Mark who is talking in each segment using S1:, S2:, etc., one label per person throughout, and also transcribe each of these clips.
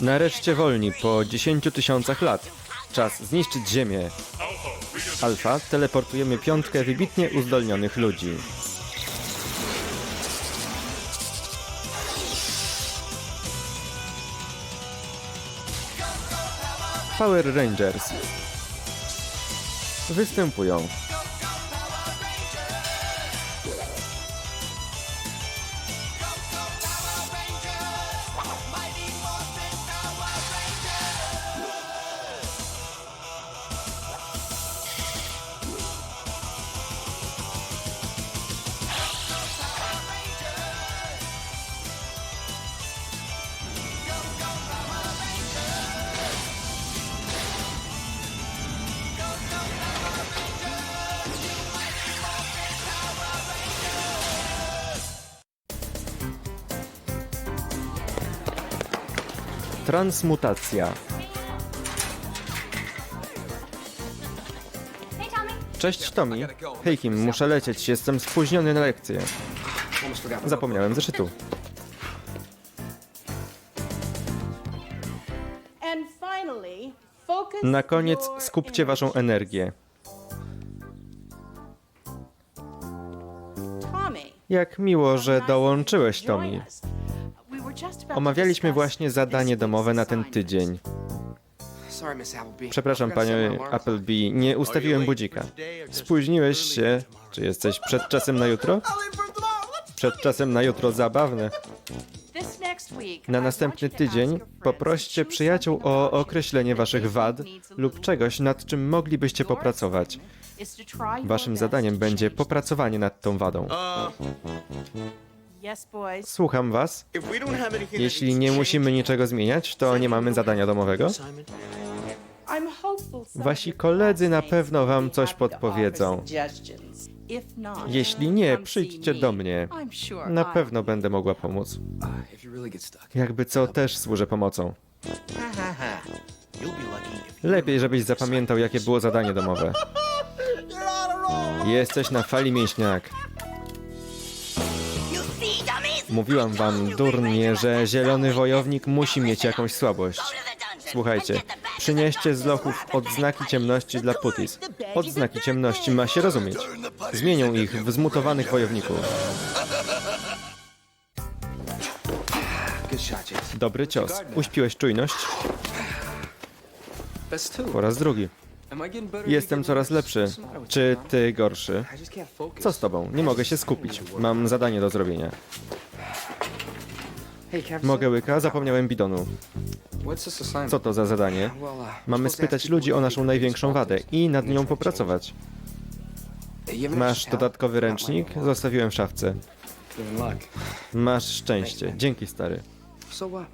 S1: Nareszcie wolni po 10 tysiącach lat. Czas zniszczyć Ziemię. Alfa, teleportujemy piątkę wybitnie uzdolnionych ludzi. Power Rangers występują Transmutacja. Cześć Tommy. Hej Kim, muszę lecieć, jestem spóźniony na lekcję. Zapomniałem zeszytu. Na koniec skupcie waszą energię. Jak miło, że dołączyłeś, Tommy. Omawialiśmy właśnie zadanie domowe na ten tydzień. Przepraszam,
S2: clock.
S1: Appleby, nie ustawiłem budzika. Spóźniłeś się. Czy jesteś przed czasem na jutro? Przed czasem na jutro zabawne. Na następny tydzień poproście przyjaciół o określenie waszych wad lub czegoś, nad czym moglibyście popracować. Waszym zadaniem będzie popracowanie nad tą wadą. Słucham was. Jeśli nie musimy niczego zmieniać, to nie mamy zadania domowego. Wasi koledzy na pewno wam coś podpowiedzą. Jeśli nie, przyjdźcie do mnie.
S3: I'm sure
S1: Na pewno będę mogła pomóc.
S2: Stuck.
S1: Jakby co, też służę pomocą. Lepiej, żebyś zapamiętał, jakie było zadanie domowe. Jesteś na fali mięśniak. Mówiłam wam, durnie, że zielony wojownik musi mieć jakąś słabość. Słuchajcie, przynieście z lochów odznaki ciemności dla Putis. Odznaki ciemności ma się rozumieć. Zmienią ich w zmutowanych wojowników. Dobry cios. Uśpiłeś czujność? Po raz drugi. Jestem coraz lepszy. Czy ty gorszy? Co z tobą? Nie mogę się skupić. Mam zadanie do zrobienia. Mogę łyka? Zapomniałem bidonu. Co to za zadanie?
S2: Uh,
S1: Mamy spytać ludzi o naszą największą wadę i nad nią popracować. Masz dodatkowy ręcznik? Zostawiłem w szafce. Masz szczęście. Dzięki, stary.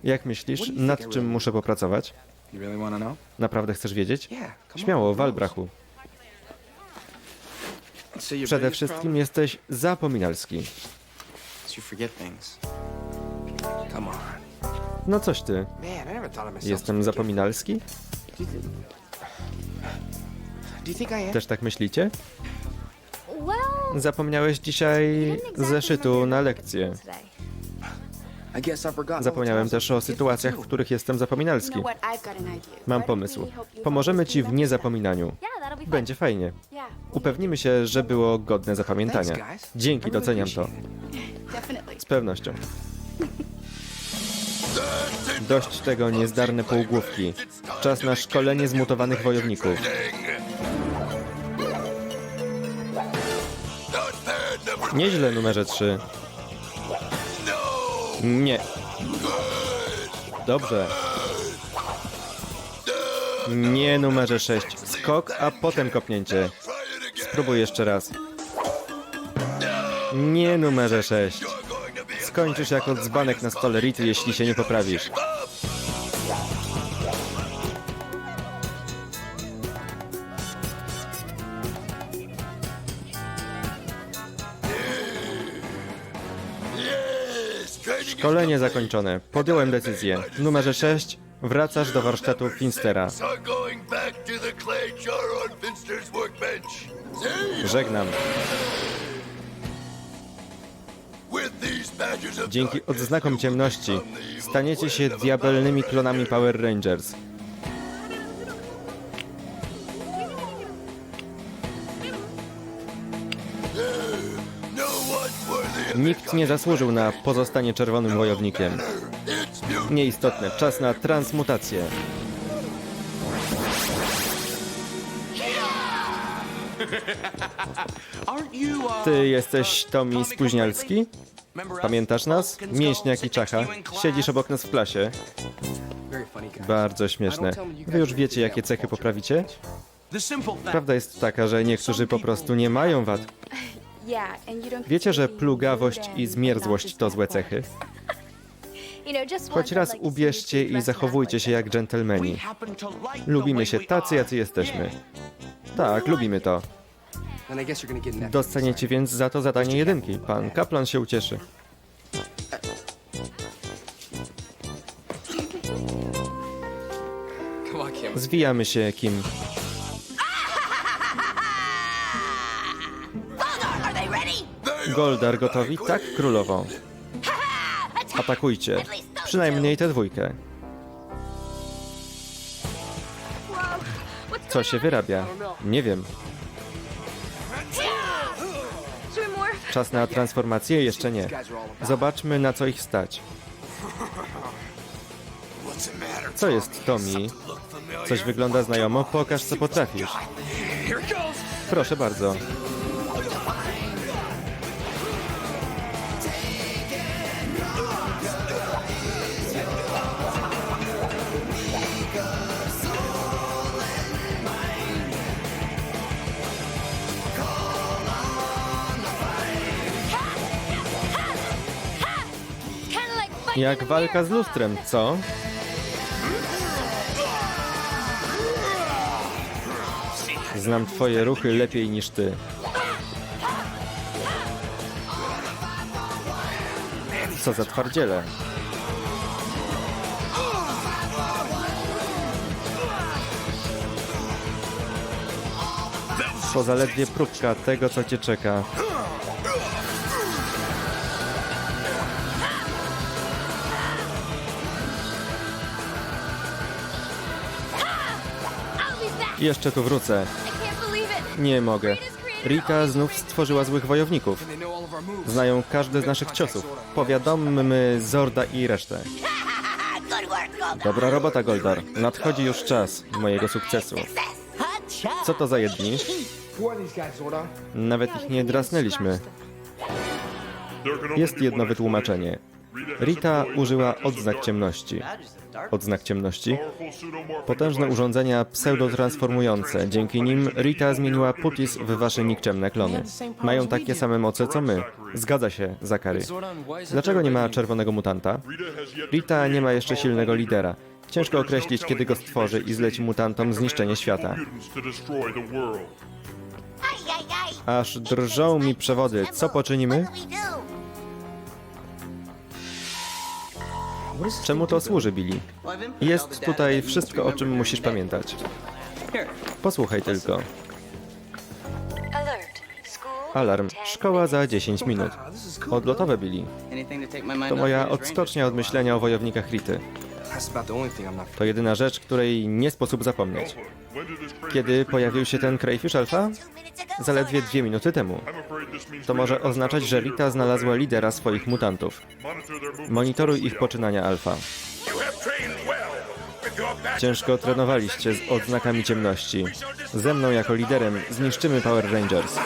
S1: Jak myślisz, nad czym muszę popracować? Naprawdę chcesz wiedzieć? Śmiało,
S2: who knows?
S1: wal brachu.
S2: So your
S1: Przede wszystkim jesteś zapominalski. No coś ty. Jestem zapominalski? Też tak myślicie? Zapomniałeś dzisiaj zeszytu na lekcję. Zapomniałem też o sytuacjach, w których jestem zapominalski. Mam pomysł. Pomożemy ci w niezapominaniu. Będzie fajnie. Upewnimy się, że było godne zapamiętania. Dzięki, doceniam to. Z pewnością. Dość tego niezdarne półgłówki. Czas na szkolenie zmutowanych wojowników. Nieźle, numerze 3. Nie. Dobrze. Nie, numerze 6. Skok, a potem kopnięcie. Spróbuj jeszcze raz. Nie, numerze 6. Skończysz jako dzbanek na stole Rity, jeśli się nie poprawisz. Szkolenie zakończone. Podjąłem decyzję. Numerze 6. Wracasz do warsztatu Finstera.
S4: are
S1: Dzięki odznakom ciemności staniecie się diabelnymi klonami Power Rangers. Nikt nie zasłużył na pozostanie czerwonym wojownikiem. Nieistotne, czas na transmutację.
S5: Uh,
S1: Ty jesteś Tommy Spóźnialski? Pamiętasz nas? Mięśniak i czacha. Siedzisz obok nas w klasie. Bardzo śmieszne. Wy już wiecie, jakie cechy poprawicie? Prawda jest taka, że niektórzy po prostu nie mają wad. Wiecie, że plugawość i zmierzłość to złe cechy? Choć raz ubierzcie i zachowujcie się jak dżentelmeni. Lubimy się tacy, jacy jesteśmy. Tak, lubimy to. Dostaniecie więc za to zadanie jedynki. Pan kaplan się ucieszy. Zwijamy się, Kim. Goldar gotowi? Tak, królowo. Atakujcie. Przynajmniej tę dwójkę. Co się wyrabia? Nie wiem. Czas na transformację? Jeszcze nie. Zobaczmy, na co ich stać. Co jest, Tommy? Coś wygląda znajomo? Pokaż, co potrafisz. Proszę bardzo. Jak walka z lustrem, co? Znam twoje ruchy lepiej niż ty. Co za twardziele. To zaledwie próbka tego, co cię czeka. Jeszcze tu wrócę. Nie mogę. Rita znów stworzyła złych wojowników. Znają każdy z naszych ciosów. Powiadommy Zorda i resztę. Dobra robota, Goldar. Nadchodzi już czas mojego sukcesu. Co to za jedni? Nawet ich nie drasnęliśmy. Jest jedno wytłumaczenie. Rita użyła odznak ciemności. Odznak ciemności? Potężne urządzenia pseudotransformujące. Dzięki nim Rita zmieniła Putis w wasze nikczemne klony. Mają takie same moce co my. Zgadza się, Zakary. Dlaczego nie ma czerwonego mutanta? Rita nie ma jeszcze silnego lidera. Ciężko określić, kiedy go stworzy i zleci mutantom zniszczenie świata. Aż drżą mi przewody. Co poczynimy? Czemu to służy, Billy? Jest tutaj wszystko, o czym musisz pamiętać. Posłuchaj tylko. Alarm. Szkoła za 10 minut. Odlotowe, Billy.
S2: To
S1: moja odskocznia od myślenia o wojownikach Rity. To jedyna rzecz, której nie sposób zapomnieć. Kiedy pojawił się ten Crayfish Alpha? Zaledwie dwie minuty temu. To może oznaczać, że Rita znalazła lidera swoich mutantów. Monitoruj ich poczynania Alfa. Ciężko trenowaliście z odznakami ciemności. Ze mną jako liderem zniszczymy Power Rangers.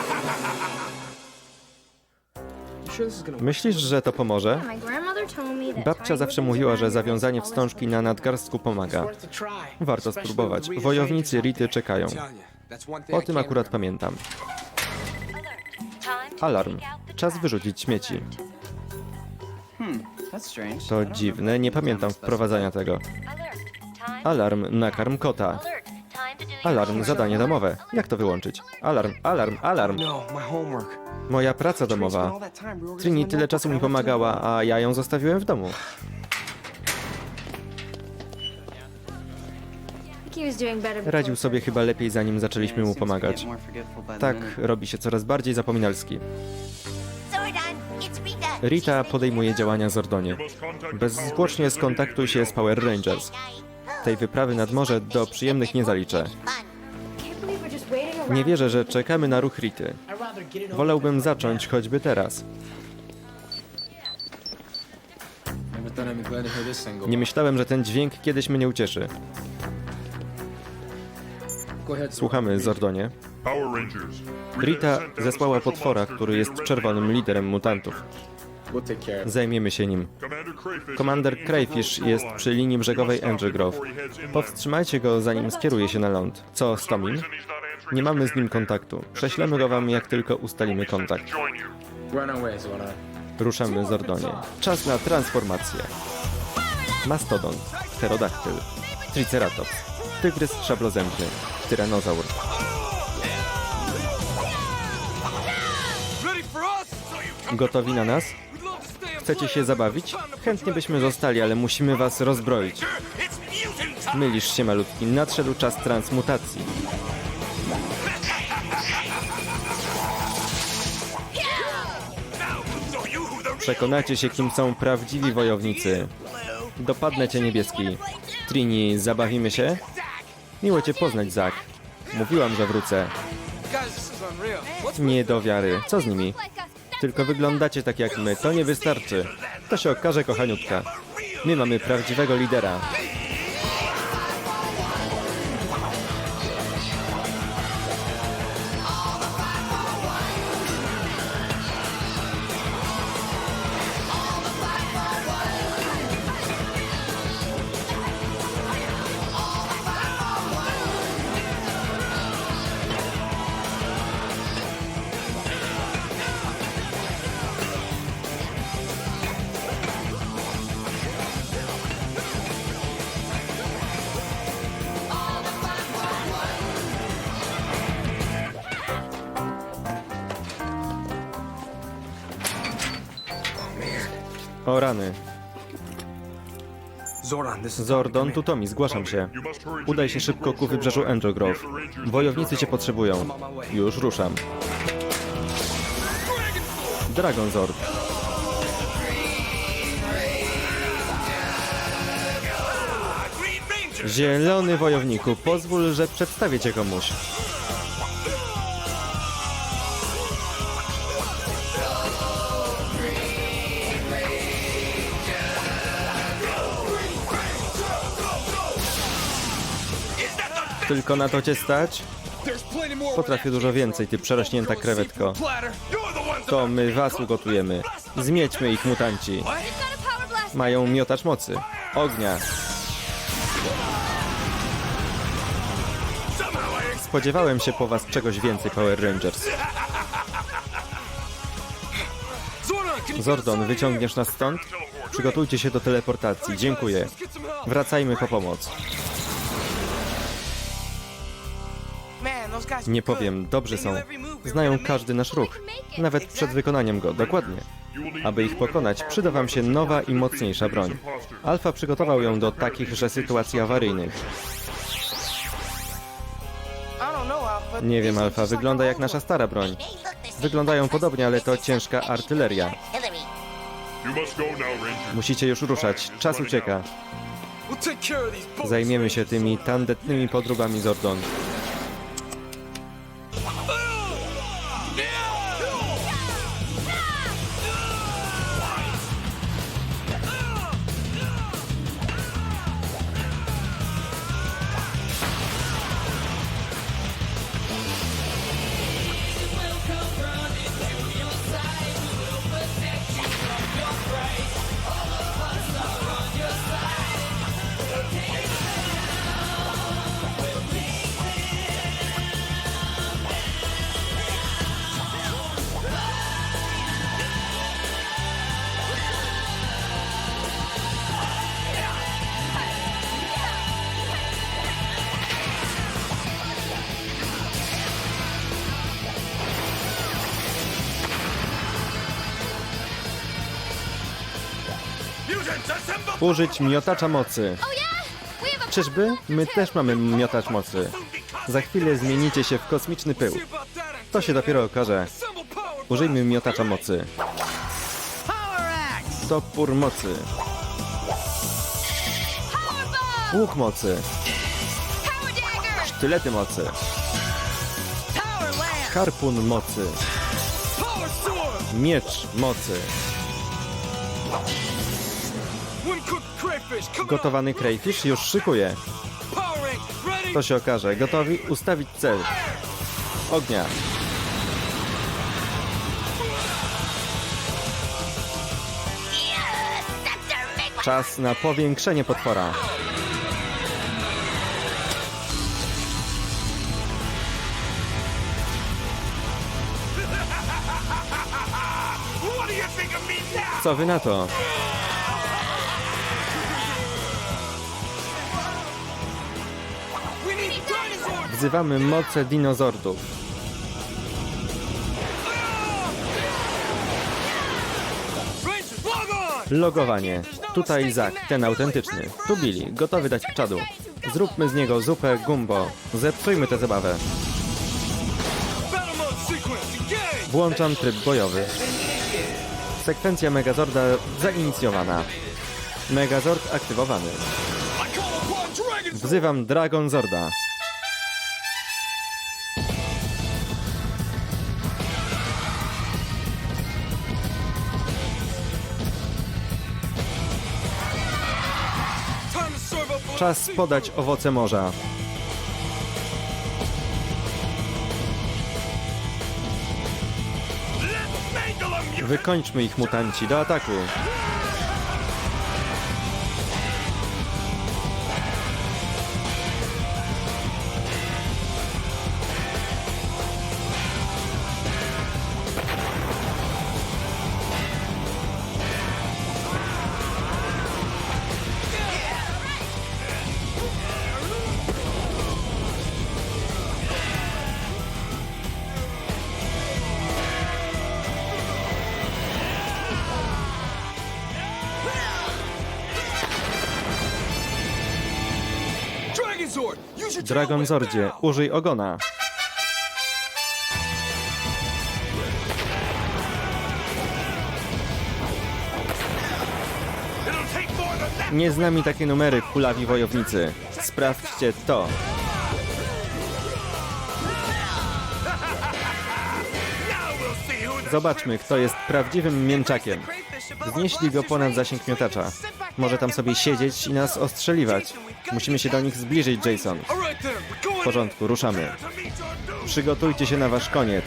S1: Myślisz, że to pomoże? Babcia zawsze mówiła, że zawiązanie wstążki na nadgarstku pomaga. Warto spróbować. Wojownicy Rity czekają. O tym akurat pamiętam. Alarm. Czas wyrzucić śmieci.
S2: Strange.
S1: To dziwne, nie pamiętam wprowadzania tego. Alarm, nakarm kota. Alarm, zadanie domowe. Jak to wyłączyć? Alarm, alarm, alarm. Moja praca domowa. Trini tyle czasu mi pomagała, a ja ją zostawiłem w domu. Radził sobie chyba lepiej, zanim zaczęliśmy mu pomagać. Tak, robi się coraz bardziej zapominalski.
S6: Rita.
S1: Podejmuje działania Zordonie. Bezzwłocznie skontaktuj się z Power Rangers. Tej wyprawy nad morze do przyjemnych nie zaliczę. Nie wierzę, że czekamy na ruch Rity. Wolałbym zacząć choćby teraz. Nie myślałem, że ten dźwięk kiedyś mnie ucieszy. Słuchamy, Zordonie. Rita zesłała potwora, który jest czerwonym liderem mutantów. Zajmiemy się nim.
S7: Commander Crayfish.
S1: Komander Crayfish jest przy linii brzegowej Angel Grove. Powstrzymajcie go, zanim skieruje się na ląd. Co z Tomim? Nie mamy z nim kontaktu. Prześlemy go wam, jak tylko ustalimy kontakt. Ruszamy, Zordonie. Czas na transformację. Mastodon, pterodaktyl, triceratops, tygrys szablozębny, tyranozaur. Gotowi na nas? Chcecie się zabawić? Chętnie byśmy zostali, ale musimy was rozbroić. Mylisz się, malutki. Nadszedł czas transmutacji. Przekonacie się, kim są prawdziwi wojownicy. Dopadnę cię, niebieski. Trini, zabawimy się? Miło cię poznać, Zak. Mówiłam, że wrócę. Nie do wiary. Co z nimi? Tylko wyglądacie tak jak my. To nie wystarczy. To się okaże, kochaniutka. My mamy prawdziwego lidera. O rany.
S5: Zordon,
S1: tu Tomi, zgłaszam się. Udaj się szybko ku wybrzeżu Grove. Wojownicy cię potrzebują. Już ruszam. Dragon Zord. Zielony wojowniku, pozwól, że przedstawię cię komuś. Tylko na to cię stać? Potrafię dużo więcej, ty przerośnięta krewetko. To my was ugotujemy. Zmiećmy ich, mutanci. Mają miotacz mocy. Ognia. Spodziewałem się po was czegoś więcej, Power Rangers.
S5: Zordon,
S1: wyciągniesz nas stąd? Przygotujcie się do teleportacji. Dziękuję. Wracajmy po pomoc. Nie powiem, dobrzy są. Znają każdy nasz ruch. Nawet przed wykonaniem go, dokładnie. Aby ich pokonać, przyda wam się nowa i mocniejsza broń. Alfa przygotował ją do takichże sytuacji awaryjnych. Nie wiem, Alfa, wygląda jak nasza stara broń. Wyglądają podobnie, ale to ciężka artyleria. Musicie już ruszać, czas ucieka. Zajmiemy się tymi tandetnymi podróbami Zordon. Użyć miotacza mocy. Czyżby? My też mamy miotacz mocy. Za chwilę zmienicie się w kosmiczny pył. To się dopiero okaże. Użyjmy miotacza mocy. Topór mocy. Łuk mocy. Sztylety mocy. Harpun mocy. Miecz mocy. Gotowany crayfish już szykuje. To się okaże. Gotowi ustawić cel. Ognia. Czas na powiększenie potwora. Co wy na to? Wzywamy moce dinozordów. Logowanie. Tutaj Zak, ten autentyczny. Tu Billy, gotowy dać czadu. Zróbmy z niego zupę gumbo. Zepsujmy tę zabawę. Włączam tryb bojowy. Sekwencja Megazorda zainicjowana. Megazord aktywowany. Wzywam Dragon Zorda. Czas podać owoce morza. Wykończmy ich mutanci do ataku.
S5: Dragon
S1: Zordzie, użyj ogona. Nie z nami takie numery, kulawi wojownicy. Sprawdźcie to. Zobaczmy, kto jest prawdziwym mięczakiem. Znieśli go ponad zasięg miotacza. Może tam sobie siedzieć i nas ostrzeliwać. Musimy się do nich zbliżyć, Jason. W porządku, ruszamy. Przygotujcie się na wasz koniec.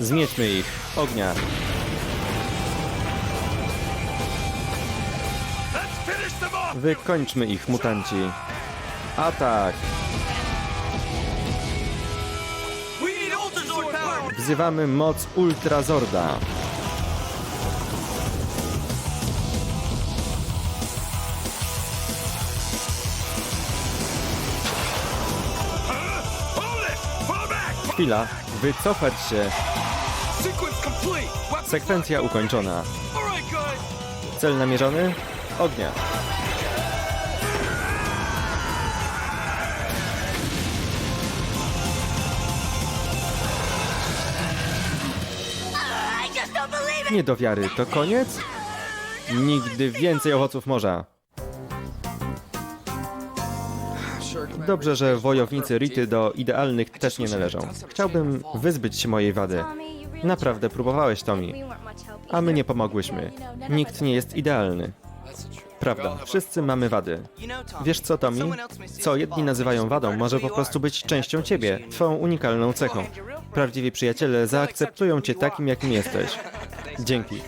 S1: Zmiećmy ich. Ognia. Wykończmy ich, mutanci. Atak! Wzywamy moc Ultrazorda. Chwila. Wycofać się. Sekwencja ukończona. Cel namierzony? Ognia. Nie do wiary, to koniec? Nigdy więcej owoców morza. Dobrze, że wojownicy Rity do idealnych też nie należą. Chciałbym wyzbyć się mojej wady. Naprawdę próbowałeś, Tommy. A my nie pomogłyśmy. Nikt nie jest idealny. Prawda, wszyscy mamy wady. Wiesz co, Tommy? Co jedni nazywają wadą, może po prostu być częścią ciebie, twoją unikalną cechą. Prawdziwi przyjaciele zaakceptują cię takim, jakim jesteś. Dzięki.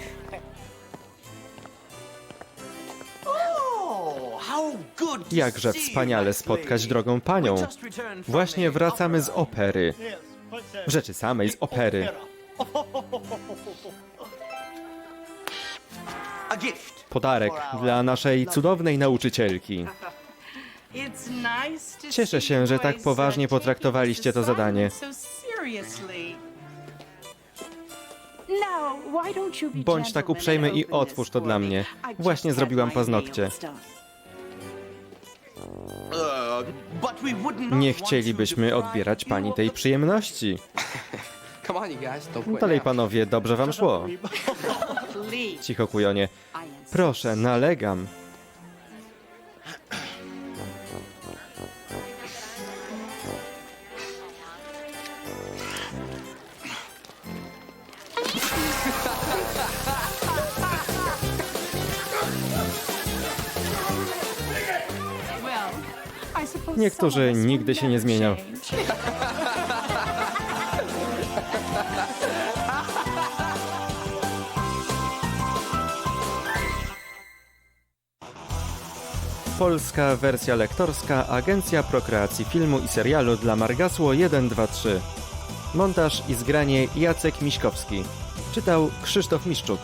S1: Jakże wspaniale spotkać drogą panią. Właśnie wracamy z opery. W rzeczy samej z opery. Podarek dla naszej cudownej nauczycielki. Cieszę się, że tak poważnie potraktowaliście to zadanie. Bądź tak uprzejmy i otwórz to dla mnie. Właśnie zrobiłam paznokcie. Nie chcielibyśmy odbierać pani tej przyjemności. Dalej,
S2: now.
S1: panowie, dobrze wam szło. Cicho, kujonie. Proszę, nalegam. Niektórzy nigdy się nie zmienią. Polska wersja lektorska Agencja Prokreacji Filmu i Serialu dla Margasło 123. Montaż i zgranie Jacek Miśkowski. Czytał Krzysztof Miszczuk.